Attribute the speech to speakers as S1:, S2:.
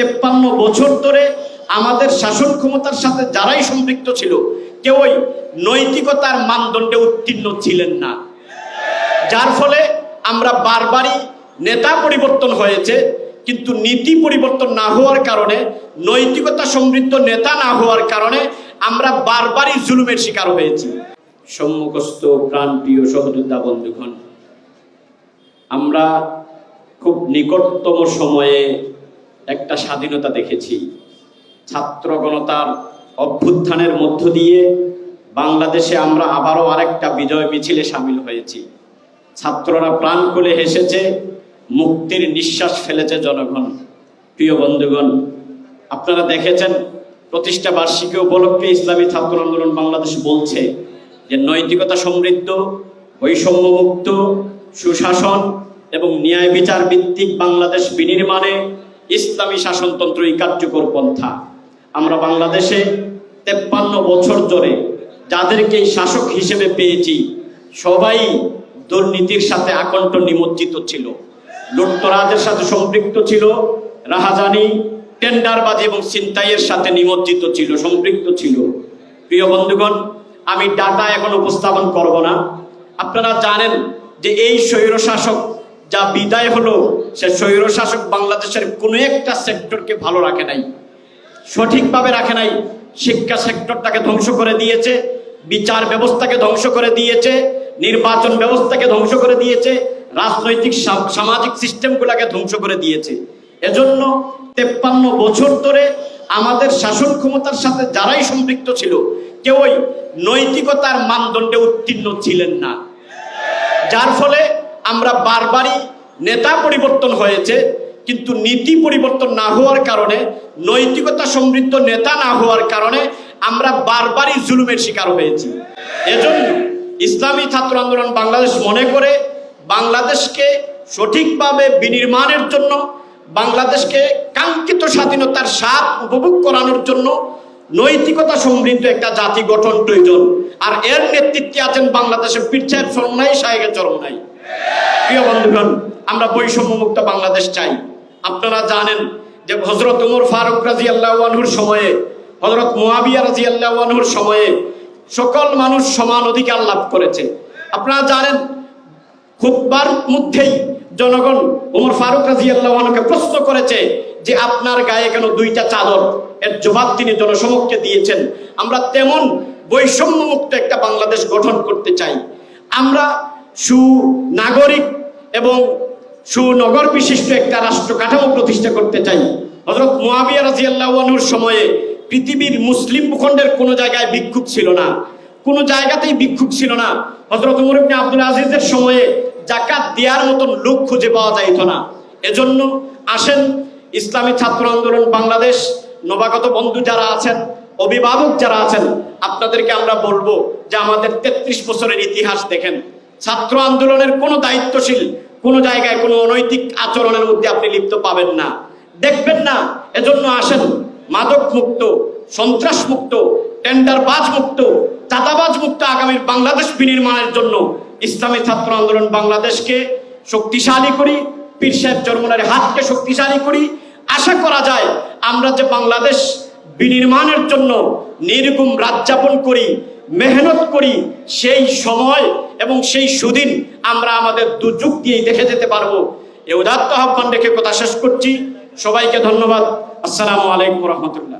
S1: তেপ্পান্ন বছর ধরে আমাদের শাসন ক্ষমতার সাথে যারাই সম্পৃক্ত ছিল, কেউই নৈতিকতার মানদণ্ডে উত্তীর্ণ ছিলেন না। যার ফলে আমরা বারবারই নেতা পরিবর্তন হয়েছে, কিন্তু নীতি পরিবর্তন না হওয়ার কারণে, নৈতিকতা সমৃদ্ধ নেতা না হওয়ার কারণে আমরা বারবারই জুলুমের শিকার হয়েছি। সম্মুখস্থ প্রাণপ্রিয় সহযোদ্ধা বন্ধুগণ, আমরা খুব নিকটতম সময়ে একটা স্বাধীনতা দেখেছি। ছাত্র গণতার অভ্যুত্থানের মধ্য দিয়ে বাংলাদেশে আমরা আবারও আরেকটা বিজয় মিছিলে সামিল হয়েছি। ছাত্ররা প্রাণ খুলে হেসেছে, মুক্তির নিঃশ্বাস ফেলেছে জনগণ। প্রিয় বন্ধুগণ, আপনারা দেখেছেন, প্রতিষ্ঠা বার্ষিকী উপলক্ষে ইসলামী ছাত্র আন্দোলন বাংলাদেশ বলছে যে নৈতিকতা সমৃদ্ধ, বৈষম্যমুক্ত, সুশাসন এবং ন্যায় বিচার ভিত্তিক বাংলাদেশ বিনির্মাণে ইসলামী শাসনতন্ত্রই কার্যকর পন্থা। আমরা বাংলাদেশে তেপ্পান্ন বছর ধরে যাদেরকে শাসক হিসেবে পেয়েছি, সবাই দুর্নীতির সাথে আকণ্ঠ নিমজ্জিত ছিল। লুটতরাজের সাথে সম্পৃক্ত ছিল, রাহাজানি, টেন্ডারবাজি এবং ছিনতাইয়ের সাথে নিমজ্জিত ছিল, সম্পৃক্ত ছিল। প্রিয় বন্ধুগণ, আমি ডাটা এখন উপস্থাপন করব না। আপনারা জানেন যে এই স্বৈর শাসক যা বিদায় হলো সে স্বৈর শাসক বাংলাদেশের কোনো একটা সেক্টরকে ভালো রাখে নাই, সঠিকভাবে রাখে নাই। শিক্ষা সেক্টরটাকে ধ্বংস করে দিয়েছে, বিচার ব্যবস্থাকে ধ্বংস করে দিয়েছে, নির্বাচন ব্যবস্থাকে ধ্বংস করে দিয়েছে, রাজনৈতিক সামাজিক সিস্টেমগুলোকে ধ্বংস করে দিয়েছে। এজন্য তেপ্পান্ন বছর ধরে আমাদের শাসন ক্ষমতার সাথে যারাই সম্পৃক্ত ছিল, কেউই নৈতিকতার মানদণ্ডে উত্তীর্ণ ছিলেন না। যার ফলে আমরা বারবারই নেতা পরিবর্তন হয়েছে, কিন্তু নীতি পরিবর্তন না হওয়ার কারণে, নৈতিকতা সমৃদ্ধ নেতা না হওয়ার কারণে আমরা বারবারই জুলুমের শিকার হয়েছি। এজন্য ইসলামী ছাত্র আন্দোলন বাংলাদেশ মনে করে, বাংলাদেশকে সঠিকভাবে বিনির্মাণের জন্য, বাংলাদেশকে কাঙ্ক্ষিত স্বাধীনতার স্বাদ উপভোগ করানোর জন্য নৈতিকতা সমৃদ্ধ একটা জাতি গঠন প্রয়োজন। আর এর নেতৃত্বে আছেন বাংলাদেশের চরমনাই সাহেবের চরমনাই প্রিয় বন্ধুগণ আমরা বৈষম্য মুক্ত বাংলাদেশ চাই। আপনারা জানেন যে হজরত উমর ফারুক রাজি আল্লাহর সময়ে হজরত মোয়াবিয়া রাজি আল্লাহর সময়ে সকল মানুষ সমান অধিকার লাভ করেছে। আপনারা জানেন খুববার মধ্যেই জনগণ ওমর ফারুক রাজি আল্লাহকে প্রশ্ন করেছে যে আপনার গায়ে কেন দুইটা চাদর? এর জবাব তিনি জনসমক্ষে দিয়েছেন। আমরা তেমন বৈষম্যমুক্ত একটা বাংলাদেশ গঠন করতে চাই। আমরা সুনাগরিক এবং সুনগর বিশিষ্ট একটা রাষ্ট্র কাঠামো প্রতিষ্ঠা করতে চাই। হজরত মোয়াবিয়া রাজি আল্লাহনুর সময়ে পৃথিবীর মুসলিম ভূখণ্ডের কোনো জায়গায় বিক্ষোভ ছিল না। কোনো জায়গাতেই বিক্ষোভ ছিল না। হজরত উমর আব্দুল আজিজের সময়ে জাকাত দেওয়ার মতন লোক খুঁজে পাওয়া যাইত না। এজন্য আসেন ইসলামী ছাত্র আন্দোলন বাংলাদেশ, নবাগত বন্ধু যারা আছেন, অভিভাবক যারা আছেন, আপনাদেরকে আমরা বলব যে আমাদের তেত্রিশ বছরের ইতিহাস দেখেন। ছাত্র আন্দোলনের কোনো দায়িত্বশীল কোনো জায়গায় কোনো অনৈতিক আচরণের মধ্যে আপনি লিপ্ত পাবেন না। দেখবেন না, এজন্য আসেন। মাদক মুক্ত সন্ত্রাস মুক্ত টেন্ডারবাজ মুক্ত চাঁদাবাজ মুক্ত আগামীর বাংলাদেশ বিনির্মাণের জন্য ইসলামী ছাত্র আন্দোলন বাংলাদেশকে শক্তিশালী করি, পীর সাহেব চরমনার হাতকে শক্তিশালী করি। আশা করা যায়, আমরা যে বাংলাদেশ বিনির্মাণের জন্য নির্গুম রাজ্যাপন করি, মেহনত করি, সেই সময় এবং সেই সুদিন আমরা আমাদের দুর্যোগ দিয়েই দেখে যেতে পারব। এ উদাত্ত আহ্বান রেখে কথা শেষ করছি। সবাইকে ধন্যবাদ। আসসালামু আলাইকুম রহমতুল্লাহ।